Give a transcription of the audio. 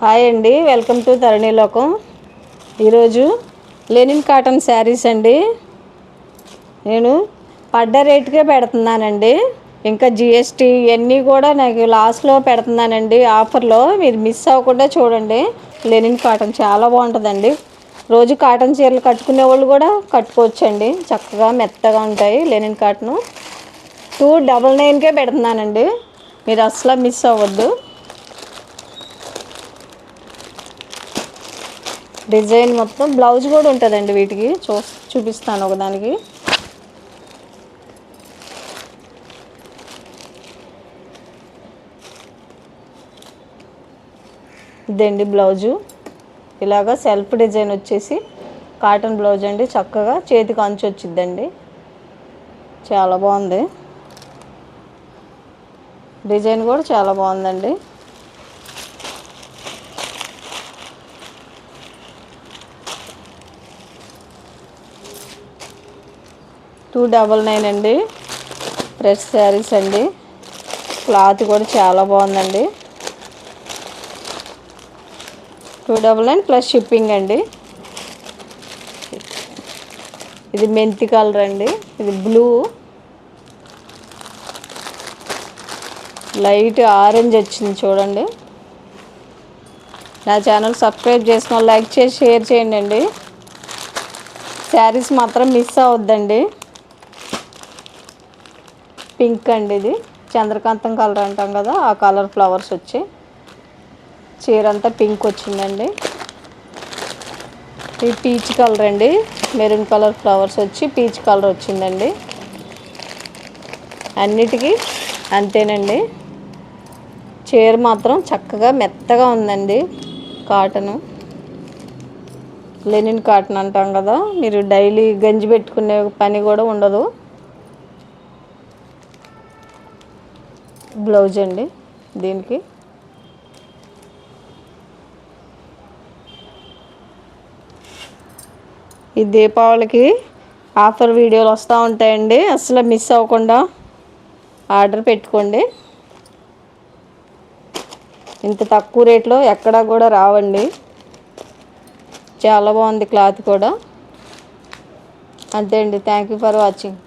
Hi అండి welcome to తరణిలోకం ఈరోజు linen cotton saris అండి. నేను పడ్డ రేటుకే పెడుతున్నానండి. ఇంకా జిఎస్టీ ఇవన్నీ కూడా నాకు లాస్ట్లో పెడుతున్నానండి ఆఫర్లో. మీరు మిస్ అవ్వకుండా చూడండి. లెనిన్ కాటన్ చాలా బాగుంటుందండి. రోజు కాటన్ చీరలు కట్టుకునే వాళ్ళు కూడా కట్టుకోవచ్చండి. చక్కగా మెత్తగా ఉంటాయి లెనిన్ కాటను. టూ డబల్ నైన్కే పెడుతున్నానండి. మీరు అసలు మిస్ అవ్వద్దు. డిజైన్ మొత్తం బ్లౌజ్ కూడా ఉంటుందండి వీటికి. చూ చూపిస్తాను ఒకదానికి. ఇదండి బ్లౌజు. ఇలాగా సెల్ఫ్ డిజైన్ వచ్చేసి కాటన్ బ్లౌజ్ అండి. చక్కగా చేతికి అంచు వచ్చిద్దండి. చాలా బాగుంది. డిజైన్ కూడా చాలా బాగుందండి. టూ డబల్ నైన్ అండి. ఫ్రెష్ శారీస్ అండి. క్లాత్ కూడా చాలా బాగుందండి. Two double nine plus shipping అండి. ఇది మెంతి కలర్ అండి. ఇది బ్లూ లైట్ ఆరెంజ్ వచ్చింది చూడండి. నా ఛానల్ సబ్స్క్రైబ్ చేసిన లైక్ చేసి షేర్ చేయండి అండి. శారీస్ మాత్రం మిస్ అవద్దండి పింక్ అండి ఇది. చంద్రకాంతం కలర్ అంటాం కదా ఆ కలర్ ఫ్లవర్స్ వచ్చి. చీర అంతా పింక్ వచ్చిందండి. ఇది పీచ్ కలర్ అండి. మెరూన్ కలర్ ఫ్లవర్స్ వచ్చి పీచ్ కలర్ వచ్చిందండి. అన్నిటికీ అంతేనండి. చీర మాత్రం చక్కగా మెత్తగా ఉందండి. కాటను. లెనిన్ కాటన్ అంటాం కదా మీరు డైలీ గంజి పెట్టుకునే పని కూడా ఉండదు. బ్లౌజ్ అండి దీనికి. ఈ దీపావళికి ఆఫర్ వీడియోలు వస్తూ ఉంటాయండి. అసలు మిస్ అవ్వకుండా ఆర్డర్ పెట్టుకోండి. ఇంత తక్కువ రేట్లో ఎక్కడా కూడా రావండి. చాలా బాగుంది క్లాత్ కూడా. అంతే అండి. Thank you for watching.